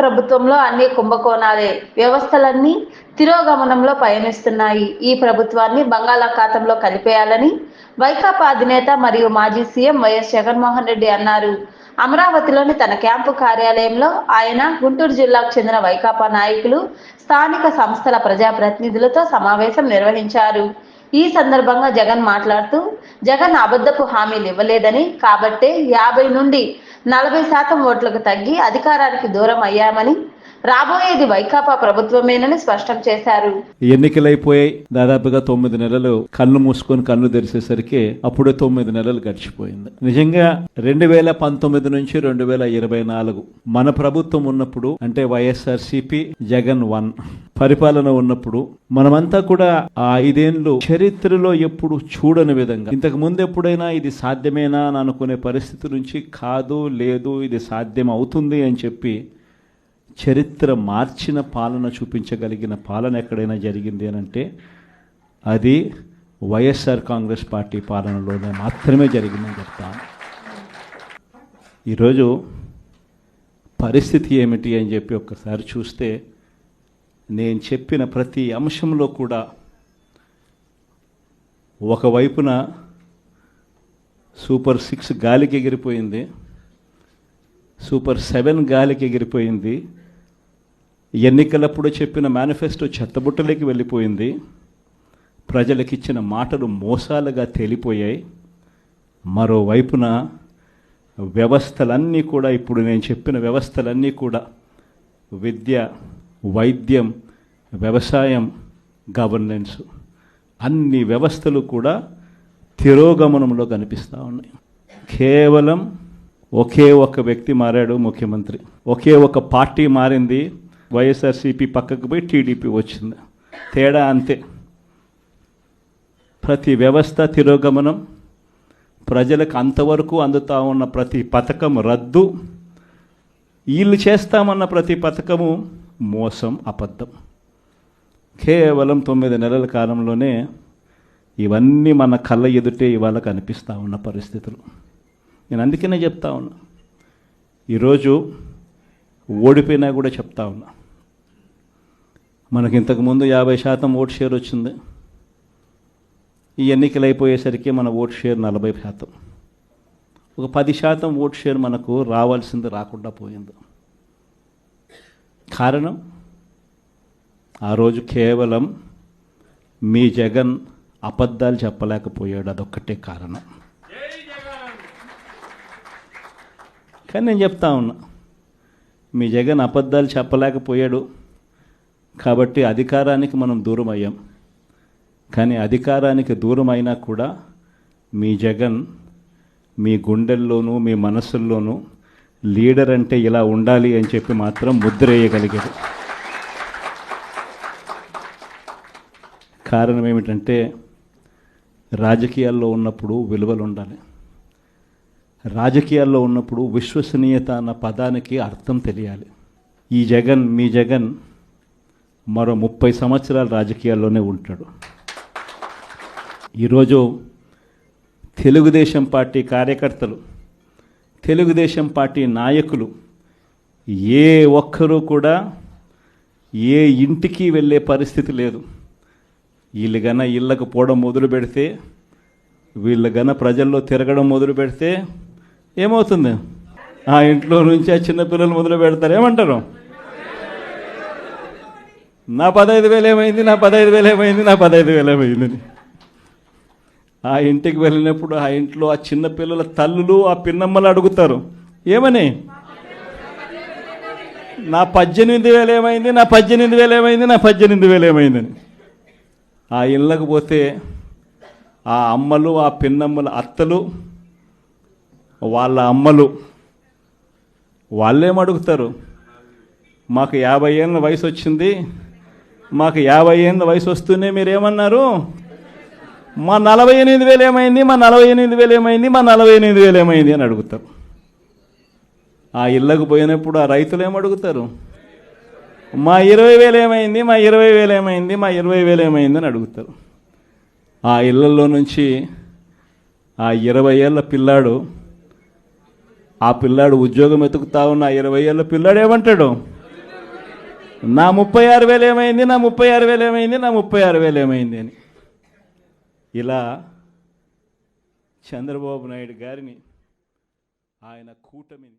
ప్రభుత్వంలో అన్ని కుంభకోణాలే వ్యవస్థలన్నీ తిరోగమనంలో పయనిస్తున్నాయి. ఈ ప్రభుత్వాన్ని బంగాళాఖాతంలో కలిపేయాలని వైకాపా అధినేత మరియు మాజీ సీఎం వైఎస్ జగన్మోహన్ రెడ్డి అన్నారు. అమరావతిలోని తన క్యాంపు కార్యాలయంలో ఆయన గుంటూరు జిల్లాకు చెందిన వైకాపా నాయకులు స్థానిక సంస్థల ప్రజాప్రతినిధులతో సమావేశం నిర్వహించారు. ఈ సందర్భంగా జగన్ మాట్లాడుతూ జగన్ అబద్ధపు హామీలు ఇవ్వలేదని కాబట్టే యాభై నుండి నలభై శాతం ఓట్లకు తగ్గి అధికారానికి దూరం అయ్యామని రాబోయేది వైకాపా ప్రభుత్వమేనని స్పష్టం చేశారు. ఎన్నికలైపోయాయి దాదాపుగా తొమ్మిది నెలలు కళ్ళు మూసుకొని కళ్ళు తెరిసేసరికి అప్పుడే తొమ్మిది నెలలు గడిచిపోయింది. నిజంగా రెండు వేల పంతొమ్మిది నుంచి రెండు వేల ఇరవై నాలుగు మన ప్రభుత్వం ఉన్నప్పుడు అంటే వైఎస్ఆర్ సిపి జగన్ వన్ పరిపాలన ఉన్నప్పుడు మనమంతా కూడా ఆ ఐదేళ్ళు చరిత్రలో ఎప్పుడు చూడని విధంగా ఇంతకు ముందు ఎప్పుడైనా ఇది సాధ్యమేనా అని అనుకునే పరిస్థితి నుంచి కాదు లేదు ఇది సాధ్యం అవుతుంది అని చెప్పి చరిత్ర మార్చిన పాలన చూపించగలిగిన పాలన ఎక్కడైనా జరిగింది అని అంటే అది వైఎస్ఆర్ కాంగ్రెస్ పార్టీ పాలనలోనే మాత్రమే జరిగిందని చెప్తాను. ఈరోజు పరిస్థితి ఏమిటి అని చెప్పి ఒక్కసారి చూస్తే నేను చెప్పిన ప్రతి అంశంలో కూడా ఒకవైపున సూపర్ సిక్స్ గాలికి ఎగిరిపోయింది సూపర్ సెవెన్ గాలికి ఎగిరిపోయింది ఎన్నికలప్పుడు చెప్పిన మేనిఫెస్టో చెత్తబుట్టలోకి వెళ్ళిపోయింది. ప్రజలకిచ్చిన మాటలు మోసాలుగా తేలిపోయాయి. మరోవైపున వ్యవస్థలన్నీ కూడా ఇప్పుడు నేను చెప్పిన వ్యవస్థలన్నీ కూడా విద్య వైద్యం వ్యవసాయం గవర్నెన్స్ అన్ని వ్యవస్థలు కూడా తిరోగమనంలో కనిపిస్తూ ఉన్నాయి. కేవలం ఒకే ఒక వ్యక్తి మారాడు ముఖ్యమంత్రి. ఒకే ఒక పార్టీ మారింది. వైఎస్ఆర్సీపీ పక్కకు పోయి టీడీపీ వచ్చింది. తేడా అంతే. ప్రతి వ్యవస్థ తిరోగమనం ప్రజలకు అంతవరకు అందుతా ఉన్న ప్రతి పథకం రద్దు వీళ్ళు చేస్తామన్న ప్రతి పథకము మోసం అబద్ధం. కేవలం తొమ్మిది నెలల కాలంలోనే ఇవన్నీ మన కళ్ళ ఎదుటే ఇవాళ కనిపిస్తూ ఉన్న పరిస్థితులు. నేను అందుకనే చెప్తా ఉన్నా. ఈరోజు ఓడిపోయినా కూడా చెప్తా ఉన్నా. మనకి ఇంతకుముందు యాభై శాతం ఓట్ షేర్ వచ్చింది. ఈ ఎన్నికలు అయిపోయేసరికి మన ఓట్ షేర్ నలభై శాతం. ఒక పది శాతం ఓట్ షేర్ మనకు రావాల్సింది రాకుండా పోయింది. కారణం? ఆ రోజు కేవలం మీ జగన్ అబద్ధాలు చెప్పలేకపోయాడు. అదొక్కటే కారణం. కానీ నేను చెప్తా ఉన్నా. మీ జగన్ అబద్ధాలు చెప్పలేకపోయాడు కాబట్టి అధికారానికి మనం దూరం అయ్యాం కానీ అధికారానికి దూరం అయినా కూడా మీ జగన్ మీ గుండెల్లోనూ మీ మనసుల్లోనూ లీడర్ అంటే ఇలా ఉండాలి అని చెప్పి మాత్రం ముద్రేయగలిగారు కారణం ఏమిటంటే రాజకీయాల్లో ఉన్నప్పుడు విలువలు ఉండాలి. రాజకీయాల్లో ఉన్నప్పుడు విశ్వసనీయత అన్న పదానికి అర్థం తెలియాలి. ఈ జగన్ మీ జగన్ మరో ముప్పై సంవత్సరాలు రాజకీయాల్లోనే ఉంటాడు. ఈరోజు తెలుగుదేశం పార్టీ కార్యకర్తలు తెలుగుదేశం పార్టీ నాయకులు ఏ ఒక్కరూ కూడా ఏ ఇంటికి వెళ్ళే పరిస్థితి లేదు. వీళ్ళు గన ఇళ్ళకు పోవడం మొదలు పెడితే వీళ్ళు గన ప్రజల్లో తిరగడం మొదలు పెడితే ఏమవుతుంది? ఆ ఇంట్లో నుంచి ఆ చిన్నపిల్లలు మొదలు పెడతారు. ఏమంటారు? నా పదహైదు వేలు ఏమైంది? నా పదహైదు వేలు ఏమైంది? నా పదహైదు వేలు ఏమైందని ఆ ఇంటికి వెళ్ళినప్పుడు ఆ ఇంట్లో ఆ చిన్న పిల్లల తల్లులు ఆ పిన్నమ్మలు అడుగుతారు ఏమని? నా పద్దెనిమిది వేలు ఏమైంది? నా పద్దెనిమిది వేలు ఏమైంది? నా పద్దెనిమిది వేలు ఏమైందని ఆ ఇళ్ళకు పోతే ఆ అమ్మలు ఆ పిన్నమ్మల అత్తలు వాళ్ళ అమ్మలు. వాళ్ళేం అడుగుతారు? మాకు యాభై ఏళ్ళ వయసు వచ్చింది మాకు యాభై ఏళ్ళ వయసు వస్తూనే మీరేమన్నారు? మా నలభై ఎనిమిది వేలు ఏమైంది? మా నలభై ఎనిమిది వేలు ఏమైంది? మా నలభై ఎనిమిది వేలు ఏమైంది అని అడుగుతారు. ఆ ఇళ్ళకు పోయినప్పుడు ఆ రైతులు ఏమడుగుతారు మా ఇరవై వేలు ఏమైంది? మా ఇరవై వేలు ఏమైంది? మా ఇరవై వేలు ఏమైంది అని అడుగుతారు. ఆ ఇళ్ళల్లో నుంచి ఆ ఇరవై ఏళ్ళ పిల్లాడు ఆ పిల్లాడు ఉద్యోగం ఎతుకుతా ఉన్న ఇరవై ఏళ్ళ పిల్లాడు ఏమంటాడు? నా ముప్పై ఆరు వేలు ఏమైంది? నా ముప్పై ఆరు వేలు ఏమైంది? నా ముప్పై ఆరు వేలు ఏమైంది అని. ఇలా చంద్రబాబు నాయుడు గారిని ఆయన కూటమిని